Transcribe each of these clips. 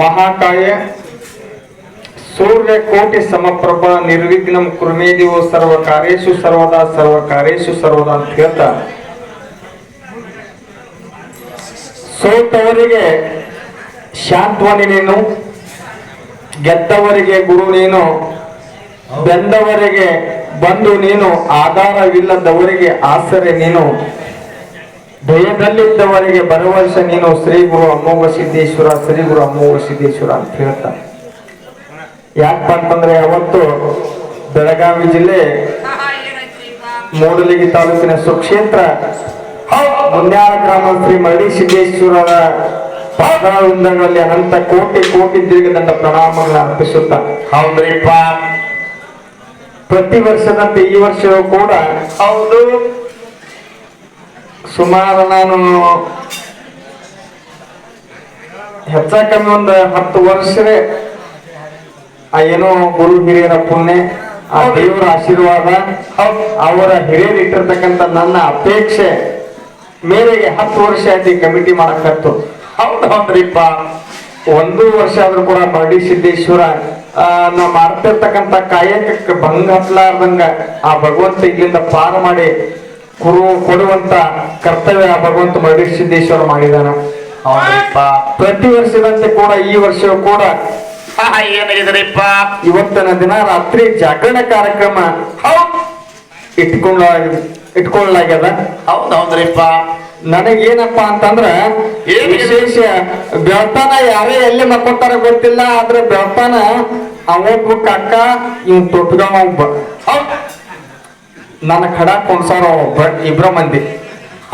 ಮಹಾಕಾಯ. ಸೂರ್ಯ ಕೋಟಿ ಸಮಪ್ರಭ ನಿರ್ವಿಘ್ನಂ ಕುರ್ಮೇದಿವೋ ಸರ್ವ ಕಾರ್ಯೇಶು ಸರ್ವದಾ ಸರ್ವ ಕಾರ್ಯೇಶು ಸರ್ವದಾ ಅಂತ ಹೇಳ್ತಾ. ಸೋತವರಿಗೆ ಶಾಂತ್ವನಿ ನೀನು, ಗೆದ್ದವರಿಗೆ ಗುರು ನೀನು, ಬೆಂದವರಿಗೆ ಬಂದು ನೀನು, ಆಧಾರವಿಲ್ಲದವರಿಗೆ ಆಸರೆ ನೀನು. ಭಯದಲ್ಲಿದ್ದವರಿಗೆ ಭರವಸೆ ನೀನು ಶ್ರೀ ಗುರು ಅಮ್ಮೋಗ ಸಿದ್ದೇಶ್ವರ ಶ್ರೀ ಗುರು ಅಮ್ಮೋಗ ಸಿದ್ದೇಶ್ವರ ಅಂತ ಹೇಳ್ತಾರೆ. ಯಾಕಪ್ಪ ಅಂತಂದ್ರೆ ಅವತ್ತು ಬೆಳಗಾವಿ ಜಿಲ್ಲೆ ಮೂಡಲಿಗಿ ತಾಲೂಕಿನ ಸುಕ್ಷೇತ್ರ ಮುನ್ಯಾರ ಗ್ರಾಮ ಶ್ರೀ ಮರಳಿ ಸಿದ್ದೇಶ್ವರರ ಪಾದವೃಂದಗಳಲ್ಲಿ ಅನಂತ ಕೋಟಿ ಕೋಟಿ ದೀರ್ಘದಂಡ ಪ್ರಣಾಮಗಳನ್ನು ಅರ್ಪಿಸುತ್ತ. ಹೌದ್ರಿಪ್ಪ. ಪ್ರತಿ ವರ್ಷದಂತೆ ಈ ವರ್ಷವೂ ಕೂಡ ಹೌದು. ಸುಮಾರು ನಾನು ಹೆಚ್ಚ ಕಮ್ಮಿ ಒಂದು ಹತ್ತು ವರ್ಷವೇ ಆ ಏನೋ ಗುರು ಹಿರಿಯರ ಪುಣ್ಯ ಆ ದೇವರ ಆಶೀರ್ವಾದ ಅವರ ಹಿರಿಯರು ಇಟ್ಟಿರ್ತಕ್ಕಂಥ ನನ್ನ ಅಪೇಕ್ಷೆ ಮೇರೆಗೆ ಹತ್ತು ವರ್ಷ ಆಯ್ತು ಈ ಕಮಿಟಿ ಮಾಡಕತ್ತು ಹೌದು. ಹೌದ್ರಿಪ್ಪ. ಒಂದು ವರ್ಷ ಆದ್ರೂ ಕೂಡ ಮರಡಿ ಸಿದ್ದೇಶ್ವರ ನಾವು ಮಾಡ್ತಿರ್ತಕ್ಕಂಥ ಕಾಯಕಕ್ಕೆ ಭಂಗ ಹತ್ಲಾರ್ದಂಗ ಆ ಭಗವಂತ ಇಲ್ಲಿಂದ ಪಾರ ಮಾಡಿ ಕುರು ಕೊಡುವಂತ ಕರ್ತವ್ಯ ಭಗವಂತ ಮರಡಿ ಸಿದ್ದೇಶ್ವರ ಮಾಡಿದಾನ ಪ್ರತಿ ವರ್ಷದಂತೆ ಕೂಡ ಈ ವರ್ಷವೂ ಕೂಡ ಏನಾಗಿದ್ರಿಪ್ಪ ಇವತ್ತಿನ ದಿನ ರಾತ್ರಿ ಜಾಗರಣ ಕಾರ್ಯಕ್ರಮ ಇಟ್ಕೊಂಡ ಇಟ್ಕೊಳ್ಳಲಾಗ್ಯದ. ಹೌದೌದ್ರಿಪ್ಪ. ನನಗೇನಪ್ಪ ಅಂತಂದ್ರ ಏನ್ ವಿಶೇಷ ಬೆಳ್ತಾನ ಯಾರೇ ಎಲ್ಲಿ ಮಕ್ಕೋತಾರ ಗೊತ್ತಿಲ್ಲ ಆದ್ರೆ ಬೆಳ್ತಾನ ಅವೊಬ್ಬ ಕಾಕ ಇವ್ ತೊಟ್ಗಾವ ಒಬ್ಬ ಹೌದ್. ನನ್ನ ಖಡ ಒಬ್ಬ ಇಬ್ರ ಮಂದಿ.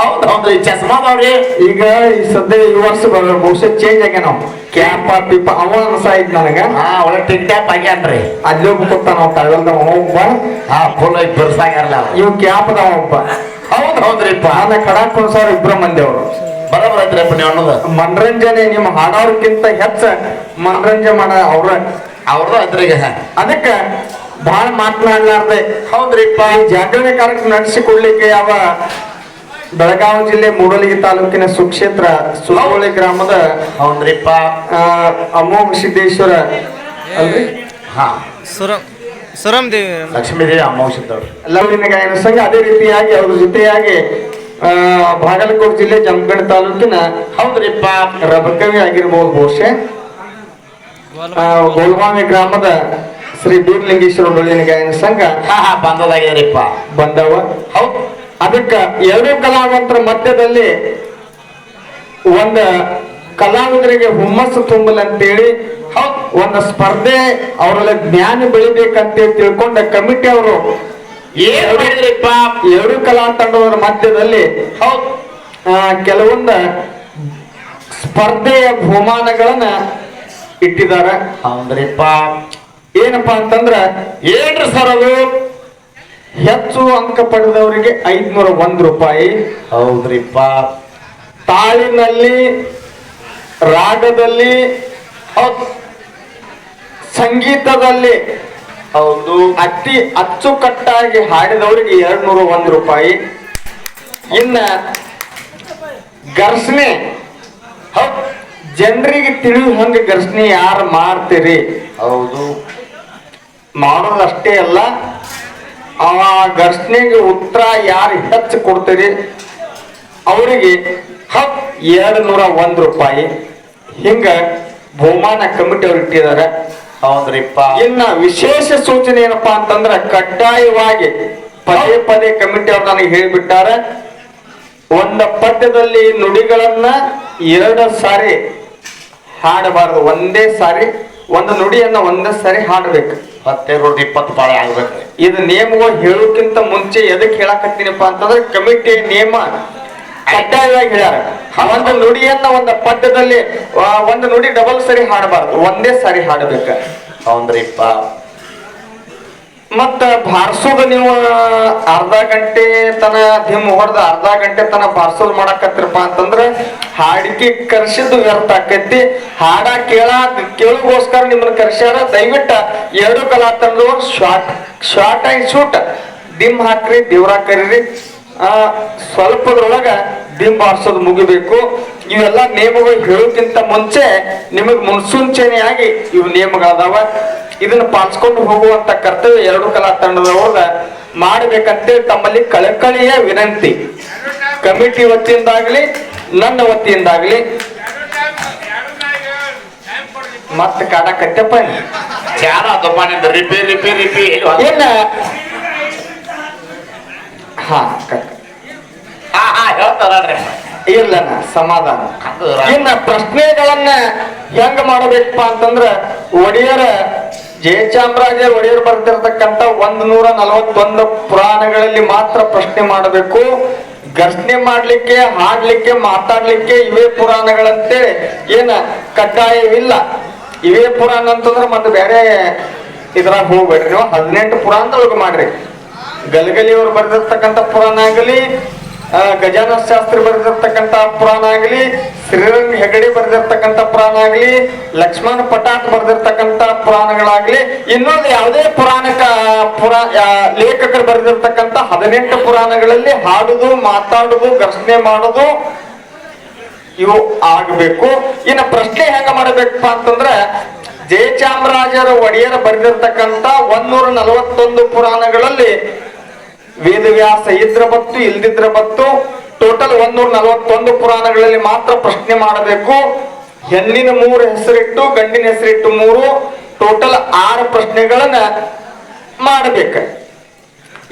ಹೌದು ಹೌದ್ರಿ ಚಸ್ಮಾದವ್ರಿ ಈಗ ಈ ಸದ್ಯ ಈ ವರ್ಷ ಬಹುಶಃ ಚೇಂಜ್ ಆಗ್ಯಾನ ನಾವು ಕ್ಯಾಪ ಪಿಪ ಅವ ಅನ್ಸ ನನಗೆ ನನಗ. ಹಾ ಒಳ್ಳೆ ಟಿಕ್ ಟ್ಯಾಪ್ ಆಗ್ಯಾನ್ರಿ. ಅಲ್ಲಿ ಹೋಗಿ ಕೊಡ್ತಾನ ಅವ ತಗಲ್ದ ಅವ ಒಬ್ಬ. ಹಾ ಫುಲ್ ಬಿರ್ಸಾಗ್ಯಾರಲ್ಲ ಇವ್ ಕ್ಯಾಪ್ ಅದಾವ ಒಬ್ಬ. ಹೌದು ಹೌದ್ರಿಪ್ಪ. ನನ್ನ ಖಡ ಕೊಂಡ್ಸಾರ ಇಬ್ರ ಮಂದಿ ಅವರು. ಬರೋಬರ್ ಐತ್ರಿಪ್ಪ ನೀವು ಅನ್ನೋದು. ಮನರಂಜನೆ ನಿಮ್ಮ ಹಾಡೋರ್ಕಿಂತ ಹೆಚ್ಚ ಮನರಂಜನೆ ಮಾಡ ಅವ್ರ. ಅವ್ರದ್ದು ಅದ್ರಿಗೆ. ಅದಕ್ಕ ಬಹಳ ಮಾತನಾಡ್ಲಾರ್ದೆ ಹೌದ್ರಿಪ್ಪ ಈ ಜಾಗರಣೆ ಕಾರ್ಯಕ್ರಮ ನಡೆಸಿಕೊಡ್ಲಿಕ್ಕೆ ಯಾವ ಬೆಳಗಾವಿ ಜಿಲ್ಲೆ ಮೂಡಲಗಿ ತಾಲೂಕಿನ ಸುಕ್ಷೇತ್ರ ಸುಲೋಳಿ ಗ್ರಾಮದ ಹೌದ್ರಿಪ್ಪ. ಆ, ಅಮೋಘ ಸಿದ್ದೇಶ್ವರ ಅಲ್ರಿ? ಹಾ. ಸುರಂ ಸುರಂ ದೇವಿ ಲವಲಿನ ಗಾಯನ ಸಂಘ ಅದೇ ರೀತಿಯಾಗಿ ಅವ್ರ ಜೊತೆಯಾಗಿ ಆ, ಬಾಗಲಕೋಟೆ ಜಿಲ್ಲೆ ಜಮಗಡ ತಾಲೂಕಿನ ಹೌದ್ರಿಪ್ಪ. ರಬಕವಿ ಆಗಿರ್ಬೋದು ಬಹುಶಃ. ಆ, ಗೋಲ್ವಾಮಿ ಗ್ರಾಮದ ಶ್ರೀ ಬೀರ್ಲಿಂಗೇಶ್ವರ ಡೊಳ್ಳಿನ ಗಾಯನ ಸಂಘ ಹಾ ಹಾ ಬಂದದಾಗ್ಯಾರಿಪ್ಪ. ಬಂದವ. ಹೌದು. ಅದಕ್ಕ ಎರಡೂ ಕಲಾವಂತರ ಮಧ್ಯದಲ್ಲಿ ಒಂದ ಕಲಾವಿದರಿಗೆ ಹುಮ್ಮಸ್ಸು ತುಂಬಲಂತೇಳಿ ಒಂದ ಒಂದು ಸ್ಪರ್ಧೆ ಅವರಲ್ಲಿ ಜ್ಞಾನ ಬೆಳಿಬೇಕಂತೇಳಿ ತಿಳ್ಕೊಂಡ ಕಮಿಟಿ ಅವರು ಎರಡು ಕಲಾ ತಂಡದವರ ಮಧ್ಯದಲ್ಲಿ ಕೆಲವೊಂದ ಸ್ಪರ್ಧೆಯ ಬಹುಮಾನಗಳನ್ನ ಇಟ್ಟಿದ್ದಾರೆ. ಹೌದ್ರಿಪ್ಪ. ಏನಪ್ಪಾ ಅಂತಂದ್ರ ಏನ್ರಿ ಸರ್ ಅದು ಹೆಚ್ಚು ಅಂಕ ಪಡೆದವರಿಗೆ ಐದ್ನೂರ ಒಂದ್ ರೂಪಾಯಿ. ಹೌದ್ರಿಪ್ಪ. ತಾಳಿನಲ್ಲಿ ರಾಗದಲ್ಲಿ ಸಂಗೀತದಲ್ಲಿ ಹೌದು. ಅತಿ ಅಚ್ಚುಕಟ್ಟಾಗಿ ಹಾಡಿದವರಿಗೆ ಎರಡ್ ನೂರ ಒಂದ್ ರೂಪಾಯಿ. ಇನ್ನ ಘರ್ಷಣೆ ಜನರಿಗೆ ತಿಳಿಯುವ ಹಂಗೆ ಘರ್ಷಣೆ ಯಾರು ಮಾಡ್ತೀರಿ? ಹೌದು. ಮಾಡೋದಷ್ಟೇ ಅಲ್ಲ ಆ ಘರ್ಷಣೆಗೆ ಉತ್ತರ ಯಾರು ಹೆಚ್ಚು ಕೊಡ್ತೀರಿ? ಅವರಿಗೆ ಹತ್ ಎರಡು ನೂರ ಒಂದು ರೂಪಾಯಿ. ಹಿಂಗ ಬಹುಮಾನ ಕಮಿಟಿ ಅವ್ರು ಇಟ್ಟಿದ್ದಾರೆ. ಹೌದ್ರಿಪ್ಪ. ಇನ್ನ ವಿಶೇಷ ಸೂಚನೆ ಏನಪ್ಪಾ ಅಂತಂದ್ರೆ ಕಡ್ಡಾಯವಾಗಿ ಪದೇ ಪದೇ ಕಮಿಟಿ ಅವ್ರು ನನಗೆ ಹೇಳಿಬಿಟ್ಟಾರ. ಒಂದ ಪದ್ಯದಲ್ಲಿ ನುಡಿಗಳನ್ನ ಎರಡು ಸಾರಿ ಹಾಡಬಾರದು. ಒಂದೇ ಸಾರಿ ಒಂದು ನುಡಿಯನ್ನ ಒಂದೇ ಸಾರಿ ಹಾಡಬೇಕು. ಹತ್ತೆರಡು ಇಪ್ಪತ್ತು ಪಾಳೆ ಆಗ್ಬೇಕ್ರಿ ಇದು ನಿಯಮಗಳು ಹೇಳೋಕ್ಕಿಂತ ಮುಂಚೆ ಎದಕ್ ಹೇಳಕತ್ತೀನಪ್ಪ ಅಂತಂದ್ರೆ ಕಮಿಟಿ ನಿಯಮ ಕಡ್ಡಾಯವಾಗಿ ಹೇಳ್ಯಾರ. ಒಂದು ನುಡಿಯನ್ನ ಒಂದು ಪದ್ಯದಲ್ಲಿ ಒಂದು ನುಡಿ ಡಬಲ್ ಸರಿ ಹಾಡಬಾರ್ದು. ಒಂದೇ ಸಾರಿ ಹಾಡಬೇಕು. ಹೌದ್ರಿಪ್ಪ. ಮತ್ತ ಬಾರ್ಸೋದು ನೀವು, ಅರ್ಧ ಗಂಟೆ ತನ ದಿಮ್ ಹೊಡೆದ ಅರ್ಧ ಗಂಟೆ ತನ ಬಾರ್ಸೋದು ಮಾಡಕತ್ತಿರಪ್ಪ ಅಂತಂದ್ರ ಹಾಡಿಕೆ ಕರ್ಸಿದ್ದು ವ್ಯರ್ಥ ಆಕೈತಿ. ಹಾಡ ಕೇಳ, ಕೇಳಗೋಸ್ಕರ ನಿಮ್ಮನ್ನ ಕರ್ಸ್ಯಾರ. ದಯವಿಟ್ಟ ಎರಡು ಕಲಾ ತಂಡದವ್ರು ಶಾರ್ಟ್ ಶಾರ್ಟ್ ಆಗಿ ಶೂಟ್ ಡಿಮ್ ಹಾಕ್ರಿ, ದೇವ್ರ ಕರೀರಿ. ಆ, ಸ್ವಲ್ಪದ್ರೊಳಗ ಡಿಮ್ ಬಾರ್ಸೋದು ಮುಗಿಬೇಕು. ಇವೆಲ್ಲ ನಿಯಮಗಳು ಹೇಳೋಕ್ಕಿಂತ ಮುಂಚೆ ನಿಮಗೆ ಮುನ್ಸೂಚನೆಯಾಗಿ ಇವು ನಿಯಮಗಳದಾವ ಇದನ್ನ ಪಾಲಿಸ್ಕೊಂಡು ಹೋಗುವಂತ ಕರ್ತವ್ಯ ಎರಡು ಕಲಾ ತಂಡದವ್ರದ ಮಾಡ್ಬೇಕಂತೇಳಿ ತಮ್ಮಲ್ಲಿ ಕಳಕಳಿಯ ವಿನಂತಿ. ಕಮಿಟಿ ವತಿಯಿಂದಾಗ್ಲಿ ನನ್ನ ವತಿಯಿಂದಾಗ್ಲಿ. ಮತ್ತೆ ಕಾಡಕತ್ತಪ್ಪ ಚಾರ ರಿಪಿ ರಿಪಿ ಏನ? ಹಾ ಹಾ ಇರ್ಲನ ಸಮಾಧಾನ. ಇನ್ನ ಪ್ರಶ್ನೆಗಳನ್ನ ಹೆಂಗ ಮಾಡಬೇಕಪ್ಪ ಅಂತಂದ್ರ ಒಡೆಯರ ಜಯಚಾಮರಾಜ ಒಡೆಯರು ಬರ್ತಿರ್ತಕ್ಕಂಥ ಒಂದ್ ನೂರ ನಲವತ್ತೊಂದು ಪುರಾಣಗಳಲ್ಲಿ ಮಾತ್ರ ಪ್ರಶ್ನೆ ಮಾಡಬೇಕು. ಘರ್ಷಣೆ ಮಾಡ್ಲಿಕ್ಕೆ, ಹಾಡ್ಲಿಕ್ಕೆ, ಮಾತಾಡ್ಲಿಕ್ಕೆ ಇವೇ ಪುರಾಣಗಳಂತೆ ಏನ ಕಡ್ಡಾಯವಿಲ್ಲ. ಇವೇ ಪುರಾಣ ಅಂತಂದ್ರೆ ಮತ್ತೆ ಬೇರೆ ಇದ್ರಾಗ ಹೋಗ್ಬೇಡ್ರಿ ನೀವು. ಹದಿನೆಂಟು ಪುರಾಣದೊಳಗೆ ಮಾಡ್ರಿ. ಗಲಗಲಿಯವರು ಬರೆದಿರ್ತಕ್ಕಂಥ ಪುರಾಣ ಆಗಲಿ ಆ, ಶಾಸ್ತ್ರ ಬರೆದಿರ್ತಕ್ಕಂಥ ಪುರಾಣ ಆಗಲಿ ಶ್ರೀರಂಗ ಹೆಗಡೆ ಬರೆದಿರ್ತಕ್ಕಂಥ ಪುರಾಣ ಆಗಲಿ ಲಕ್ಷ್ಮಣ ಪಟಾಟ್ ಬರೆದಿರ್ತಕ್ಕಂಥ ಪುರಾಣಗಳಾಗ್ಲಿ ಇನ್ನೊಂದು ಯಾವುದೇ ಪುರಾಣಕ ಪುರಾ ಲೇಖಕರು ಬರೆದಿರ್ತಕ್ಕಂಥ ಹದಿನೆಂಟು ಪುರಾಣಗಳಲ್ಲಿ ಹಾಡುದು ಮಾತಾಡುದು ಘರ್ಷಣೆ ಮಾಡುದು ಇವು ಆಗಬೇಕು. ಇನ್ನು ಪ್ರಶ್ನೆ ಹೆಂಗ ಮಾಡಬೇಕಪ್ಪ ಅಂತಂದ್ರೆ ಜಯಚಾಮರಾಜರ ಒಡೆಯರ ಬರೆದಿರ್ತಕ್ಕಂಥ ಒಂದೂರ ನಲವತ್ತೊಂದು ಪುರಾಣಗಳಲ್ಲಿ ವೇದವ್ಯಾಸ ಇದ್ರ ಬತ್ತು ಇಲ್ದಿದ್ರ ಬತ್ತು ಟೋಟಲ್ ಒಂದೂರ ನಲವತ್ತೊಂದು ಪುರಾಣಗಳಲ್ಲಿ ಮಾತ್ರ ಪ್ರಶ್ನೆ ಮಾಡಬೇಕು. ಹೆಣ್ಣಿನ ಮೂರು ಹೆಸರಿಟ್ಟು, ಗಂಡಿನ ಹೆಸರಿಟ್ಟು ಮೂರು ಟೋಟಲ್ ಆರು ಪ್ರಶ್ನೆಗಳನ್ನ ಮಾಡಬೇಕ.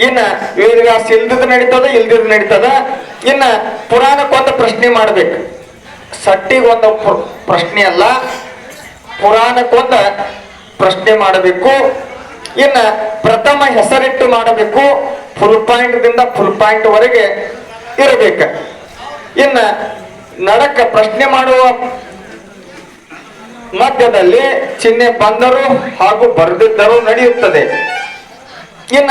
ಇನ್ನ ವೇದವ್ಯಾಸ ಇಲ್ದಿದ್ ನಡೀತದ ಇಲ್ದಿದ್ ನಡೀತದ, ಇನ್ನ ಪುರಾಣಕ್ಕೊಂದು ಪ್ರಶ್ನೆ ಮಾಡ್ಬೇಕು. ಸಟ್ಟಿಗೊಂದು ಪ್ರ- ಪ್ರಶ್ನೆ ಅಲ್ಲ, ಪುರಾಣಕ್ಕೊಂದ ಪ್ರಶ್ನೆ ಮಾಡಬೇಕು. ಇನ್ನ ಪ್ರಥಮ ಹೆಸರಿಟ್ಟು ಮಾಡಬೇಕು. ಫುಲ್ ಪಾಯಿಂಟ್ ದಿಂದ ಫುಲ್ ಪಾಯಿಂಟ್ ವರೆಗೆ ಇರಬೇಕು. ಇನ್ನ ನಡಕ ಪ್ರಶ್ನೆ ಮಾಡುವ ಮಧ್ಯದಲ್ಲಿ ಚಿಹ್ನೆ ಬಂದರು ಹಾಗೂ ಬರೆದಿದ್ದರು ನಡೆಯುತ್ತದೆ. ಇನ್ನ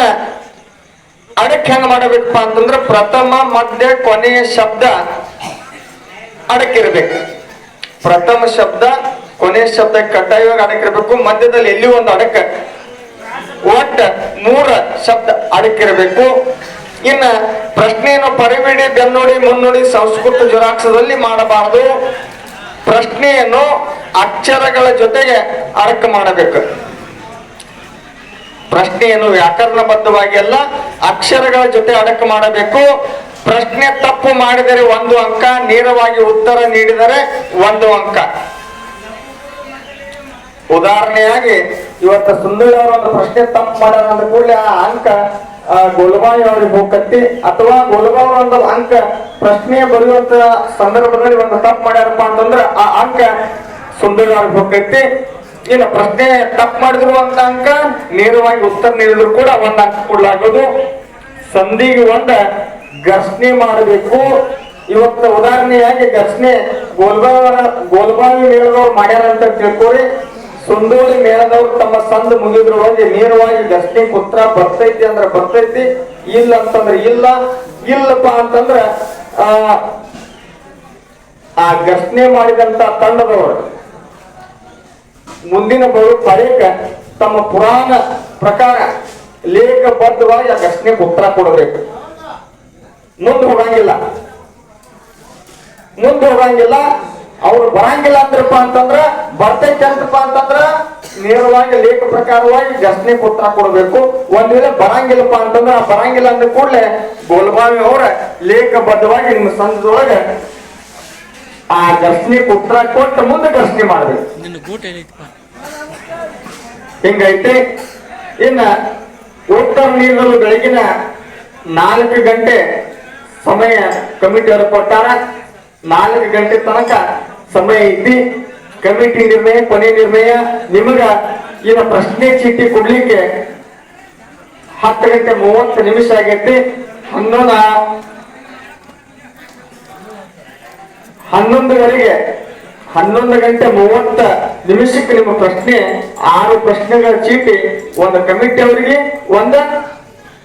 ಅಡಕೆ ಹೆಂಗ್ ಮಾಡಬೇಕಪ್ಪ ಅಂತಂದ್ರೆ ಪ್ರಥಮ, ಮಧ್ಯ, ಕೊನೆಯ ಶಬ್ದ ಅಡಕಿರ್ಬೇಕು. ಪ್ರಥಮ ಶಬ್ದ, ಕೊನೆಯ ಶಬ್ದ ಕಡ್ಡಾಯವಾಗಿ ಅಡಕಿರ್ಬೇಕು. ಮಧ್ಯದಲ್ಲಿ ಎಲ್ಲಿ ಒಂದು ಅಡಕ ಒಟ್ಟ ನೂರ ಶಬ್ದ ಅಡಕಿರಬೇಕು. ಇನ್ನ ಪ್ರಶ್ನೆಯನ್ನು ಪರಿಬಿಡಿ ಬೆನ್ನುಡಿ, ಮುನ್ನುಡಿ, ಸಂಸ್ಕೃತ ಜುರಾಕ್ಷದಲ್ಲಿ ಮಾಡಬಾರದು. ಪ್ರಶ್ನೆಯನ್ನು ಅಕ್ಷರಗಳ ಜೊತೆಗೆ ಅಡಕ ಮಾಡಬೇಕು. ಪ್ರಶ್ನೆಯನ್ನು ವ್ಯಾಕರಣಬದ್ಧವಾಗಿ ಅಲ್ಲ, ಅಕ್ಷರಗಳ ಜೊತೆ ಅಡಕ ಮಾಡಬೇಕು. ಪ್ರಶ್ನೆ ತಪ್ಪು ಮಾಡಿದರೆ ಒಂದು ಅಂಕ, ನೇರವಾಗಿ ಉತ್ತರ ನೀಡಿದರೆ ಒಂದು ಅಂಕ. ಉದಾಹರಣೆಯಾಗಿ ಇವತ್ತು ಸುಂದರ ಅವರ ಒಂದು ಪ್ರಶ್ನೆ ತಪ್ಪು ಮಾಡ್ಯಾರ ಅಂದ ಕೂಡಲೇ ಆ ಅಂಕ ಗೋಲ್ಬಾಯಿ ಅವ್ರಿಗೆ ಹೋಗತ್ತಿ ಅಥವಾ ಗೋಲ್ಬಾಯಿ ಅವರ ಒಂದು ಅಂಕ ಪ್ರಶ್ನೆ ಬರೆಯುವಂತ ಸಂದರ್ಭದಲ್ಲಿ ಒಂದು ತಪ್ಪು ಮಾಡ್ಯಾರಪ್ಪ ಅಂತಂದ್ರೆ ಆ ಅಂಕ ಸುಂದರ ಅವ್ರಿಗೆ ಹೋಗತ್ತಿ ಇನ್ನ ಪ್ರಶ್ನೆ ತಪ್ಪು ಮಾಡಿದ್ರು ಒಂದು ಅಂಕ ನೇರವಾಗಿ ಉತ್ತರ ನೀಡಿದ್ರು ಕೂಡ ಒಂದ್ ಅಂಕ ಕೊಡ್ಲಾಗೋದು ಸಂಧಿಗೆ ಒಂದ ಘರ್ಷಣೆ ಮಾಡಬೇಕು. ಇವತ್ತು ಉದಾಹರಣೆಯಾಗಿ ಘರ್ಷಣೆ ಗೋಲ್ಬಾವರ ಗೋಲ್ಬಾಯಿ ನೀಡಿದವ್ರು ಮಾಡ್ಯಾರ ಅಂತ ತಿಳ್ಕೊರಿ ಸುಂದೋಳಿ ಮೇಳದವ್ರು ತಮ್ಮ ಸಂದ್ ಮುಗಿದ್ರೊಳಗೆ ನೇರವಾಗಿ ಘರ್ಷಣೆ ಪುತ್ರ ಬರ್ತೈತಿ ಅಂದ್ರೆ ಬರ್ತೈತಿ, ಇಲ್ಲ ಅಂತಂದ್ರೆ ಇಲ್ಲ, ಇಲ್ಲಪ್ಪ ಅಂತಂದ್ರ, ಆ ಆ ಘರ್ಷಣೆ ಮಾಡಿದಂತ ತಂಡದವರು. ಮುಂದಿನ ಬರು ಪಡೆಯಕ ತಮ್ಮ ಪುರಾಣ ಪ್ರಕಾರ ಲೇಖಬದ್ಧವಾಗಿ ಆ ಘರ್ಷಣೆಗೆ ಉತ್ತರ ಕೊಡಬೇಕು. ಮುಂದೆ ಹೋಗಂಗಿಲ್ಲ. ಮುಂದೆ ಹೋಗಂಗಿಲ್ಲ. ಅವ್ರು ಬರಂಗಿಲ್ಲ ಅಂದ್ರಪ್ಪ ಅಂತಂದ್ರ ಬರ್ತೈತೆ ಅಂತಪ್ಪ ಅಂತಂದ್ರ ನೇರವಾಗಿ ಲೇಖ ಪ್ರಕಾರವಾಗಿ ಜಸ್ನಿ ಪುತ್ರ ಕೊಡಬೇಕು. ಒಂದ್ ವೇಳೆ ಬರಂಗಿಲ್ಲಪ್ಪ ಅಂತಂದ್ರ ಆ ಬರಂಗಿಲ್ಲ ಅಂದ ಕೂಡಲೇ ಗೋಲ್ಬಾವಿ ಅವರ ಲೇಖಬದ್ಧವಾಗಿ ನಿಮ್ಮ ಸಂಘದೊಳಗ ಆ ಜಸ್ನಿ ಪುತ್ರ ಕೊಟ್ಟು ಮುಂದೆ ಜಸ್ನಿ ಮಾಡಬೇಕು. ಹಿಂಗೈತಿ. ಇನ್ನ ಉತ್ತರ ನೀಡಲು ಬೆಳಗಿನ ನಾಲ್ಕು ಗಂಟೆ ಸಮಯ ಕಮಿಟಿಯವರು ಕೊಟ್ಟಾರ. ನಾಲ್ಕು ಗಂಟೆ ತನಕ ಸಮಯ ಐತಿ ಕಮಿಟಿ ನಿರ್ಣಯ, ಕೊನೆ ನಿರ್ಣಯ. ನಿಮಗ ಇನ್ನು ಪ್ರಶ್ನೆ ಚೀಟಿ ಕೊಡ್ಲಿಕ್ಕೆ ಹತ್ತು ಗಂಟೆ ಮೂವತ್ತು ನಿಮಿಷ ಆಗೈತಿ. ಹನ್ನೊಂದ ಹನ್ನೊಂದುವರೆಗೆ ಹನ್ನೊಂದು ಗಂಟೆ ಮೂವತ್ತ ನಿಮಿಷಕ್ಕೆ ನಿಮ್ಮ ಪ್ರಶ್ನೆ, ಆರು ಪ್ರಶ್ನೆಗಳ ಚೀಟಿ ಒಂದು ಕಮಿಟಿ ಅವರಿಗೆ, ಒಂದ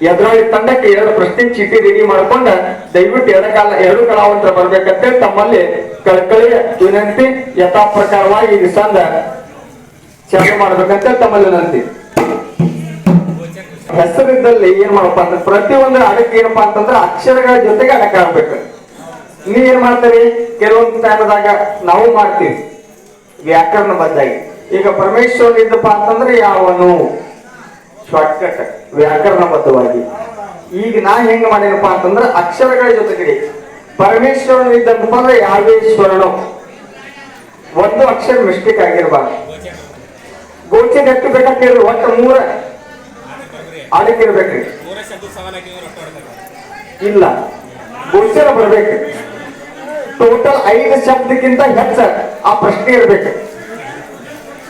ಎದುರಾಳಿ ತಂಡಕ್ಕೆ ಎರಡು ಪ್ರಶ್ನೆ ಚೀಟಿ ರೆಡಿ ಮಾಡ್ಕೊಂಡ ದಯವಿಟ್ಟು ಎರಡು ಕಾಲ ಎರಡು ಕಲಾವಂತರ ಬರ್ಬೇಕಂತೇಳಿ ತಮ್ಮಲ್ಲಿ ಕಳಕಳಿಯ ವಿನಂತಿ ಯಥಾ ಪ್ರಕಾರವಾಗಿ ಈ ಸಂದ ಚರ್ಚೆ ಮಾಡ್ಬೇಕಂತ ತಮ್ಮಲ್ಲಿ ವಿನಂತಿ. ಹೆಸರಿದ್ದಲ್ಲಿ ಏನ್ ಮಾಡಪ್ಪ ಅಂದ್ರೆ ಪ್ರತಿಯೊಂದು ಅಡಕ್ಕೆ ಏನಪ್ಪ ಅಂತಂದ್ರೆ ಅಕ್ಷರಗಳ ಜೊತೆಗೆ ಅಡಕ ಆಗ್ಬೇಕು ನೀ ಏನ್ ಮಾಡ್ತೀರಿ? ಕೆಲವೊಂದು ಟೈಮ್ದಾಗ ನಾವು ಮಾಡ್ತೀವಿ. ವ್ಯಾಕರಣ ಬದ್ದಾಗಿ ಈಗ ಪರಮೇಶ್ವರ್ ಇದ್ದಪ್ಪ ಅಂತಂದ್ರೆ ಯಾವನು? ಶಾರ್ಟ್ಕಟ್ ವ್ಯಾಕರಣಬದ್ಧವಾಗಿ ಈಗ ನಾ ಹೆಂಗ್ ಮಾಡೇನಪ್ಪ ಅಂತಂದ್ರೆ ಅಕ್ಷರಗಳ ಜೊತೆಗೆ ಪರಮೇಶ್ವರನು ಇದ್ದಂತಪ್ಪ ಅಂದ್ರೆ ಯಾವೇಶ್ವರನು. ಒಂದು ಅಕ್ಷರ ಮಿಸ್ಟೇಕ್ ಆಗಿರ್ಬಾರ್ದು. ಗೋಚರ್ ಎಷ್ಟು ಬೇಕಂತ ಒಟ್ಟು ಮೂರ. ಅದಕ್ಕಿರ್ಬೇಕ್ರಿ ಇಲ್ಲ. ಗೋಚರ ಬರ್ಬೇಕು. ಟೋಟಲ್ ಐದು ಶಬ್ದಕ್ಕಿಂತ ಹೆಚ್ಚ ಆ ಪ್ರಶ್ನೆ ಇರ್ಬೇಕು.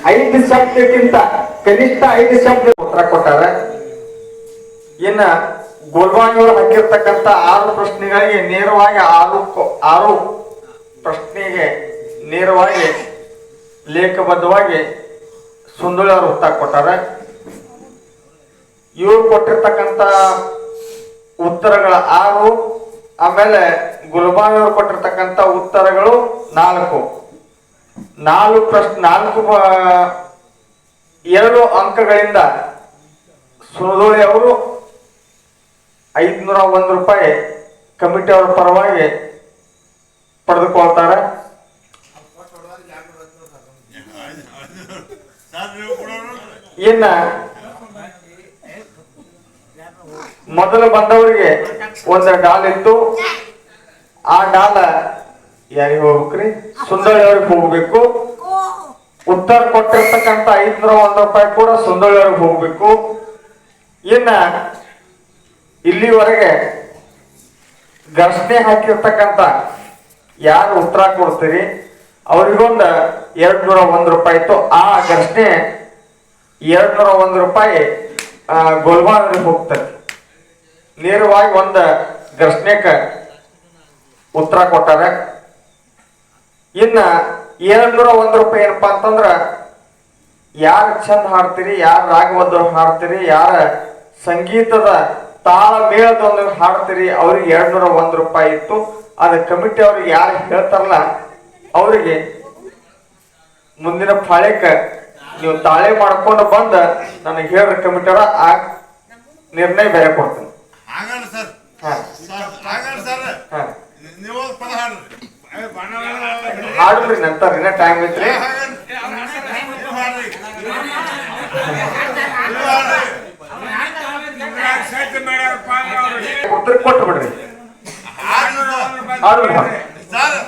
ಐದು ಶಬ್ದಕ್ಕಿಂತ ಕನಿಷ್ಠ ಐದು ಶಬ್ದ ಉತ್ತರ ಕೊಟ್ಟಾರ. ಇನ್ನ ಗೋಲ್ವಾಣಿಯವರು ಹಾಕಿರ್ತಕ್ಕಂಥ ಆರು ಪ್ರಶ್ನೆಗಳಿಗೆ ನೇರವಾಗಿ ಆರು ಆರು ಪ್ರಶ್ನೆಗೆ ನೇರವಾಗಿ ಲೇಖಬದ್ಧವಾಗಿ ಸುಂದಳಿ ಅವರು ಉತ್ತರ ಕೊಟ್ಟಾರೆ. ಇವ್ರು ಕೊಟ್ಟಿರ್ತಕ್ಕಂಥ ಉತ್ತರಗಳ ಆರು, ಆಮೇಲೆ ಗುಲ್ಬಾನ್ ಅವರು ಕೊಟ್ಟಿರ್ತಕ್ಕಂಥ ಉತ್ತರಗಳು ನಾಲ್ಕು. ನಾಲ್ಕು ಪ್ರಶ್ನೆ, ನಾಲ್ಕು ಎರಡು ಅಂಕಗಳಿಂದ ಸುರದೋಳಿ ಅವರು ಐದುನೂರ ಒಂದು ರೂಪಾಯಿ ಕಮಿಟಿ ಅವರ ಪರವಾಗಿ ಪಡೆದುಕೊಳ್ತಾರೆ. ಇನ್ನ ಮೊದಲು ಬಂದವರಿಗೆ ಒಂದು ಡಾಲ್ ಇತ್ತು. ಆ ಡಾಲ ಯಾರಿಗೆ ಹೋಗ್ಬೇಕ್ರಿ? ಸುಂದರಿ ಅವ್ರಿಗೆ ಹೋಗ್ಬೇಕು. ಉತ್ತರ ಕೊಟ್ಟಿರ್ತಕ್ಕಂಥ ಐದ್ನೂರ ಒಂದು ರೂಪಾಯಿ ಕೂಡ ಸುಂದರಿ ಅವ್ರಿಗೆ ಹೋಗ್ಬೇಕು. ಇನ್ನ ಇಲ್ಲಿವರೆಗೆ ಘರ್ಷಣೆ ಹಾಕಿರ್ತಕ್ಕಂಥ ಯಾರು ಉತ್ತರ ಕೊಡ್ತೀರಿ? ಅವರಿಗೊಂದು ಎರಡು ನೂರ ಒಂದು ರೂಪಾಯಿ ಇತ್ತು. ಆ ಘರ್ಷಣೆ ಎರಡು ನೂರ ಒಂದು ರೂಪಾಯಿ ಗೋಲ್ಮಾನ್ ಹೋಗ್ತದೆ. ನೇರವಾಗಿ ಒಂದು ಘರ್ಷಣೆಗೆ ಉತ್ತರ ಕೊಟ್ಟಾರೆ. ಇನ್ನ ಎರಡ್ ನೂರ ಒಂದು ರೂಪಾಯಿ ಏನಪ್ಪಾ ಅಂತಂದ್ರ ಯಾರು ಚಂದ ಹಾಡ್ತೀರಿ ಯಾರು ರಾಗವದ್ದು ಹಾಡ್ತೀರಿ ಯಾರ ಸಂಗೀತದ ತಾಳ ಮೇಳದೊಂದು ಹಾಡ್ತೀರಿ ಅವ್ರಿಗೆ ಎರಡ್ ನೂರ ಒಂದು ರೂಪಾಯಿ ಇತ್ತು. ಅದ ಕಮಿಟಿ ಅವ್ರಿಗೆ ಯಾರು ಹೇಳ್ತಾರಲ್ಲ ಅವರಿಗೆ ಮುಂದಿನ ಫಾಳೆಕ ನೀವು ತಾಳೆ ಮಾಡ್ಕೊಂಡು ಬಂದ ನನಗೆ ಹೇಳ್ರಿ ಕಮಿಟಿಯರ ಆ ನಿರ್ಣಯ ಬೇರೆ ಕೊಡ್ತೀನಿ. ಆಗಲ್ಲ ಸರ್ ಹಾ ಸರ್ ಆಗಲ್ಲ ಸರ್ ಹಾ ನೀವು ಪದ ಹಾಡ್ರಿ ಏ, ಬಣ್ಣ ಬಣ್ಣ ಹಾಡ್ರಿ ನಂತರ ಇನ್ನ ಟೈಮ್ ಐತ್ರಿ ಆಗಲ್ಲ. ನೀವು ಹಾಡ್ರಿ. ನೀವು ಹಾಡ್ರಿ. ಉತ್ತರ ಕೊಟ್ಟು ಬಿಡ್ರಿ ಹಾಡ್ರಿ ಸರ್. ಹಾಡ್ರಿ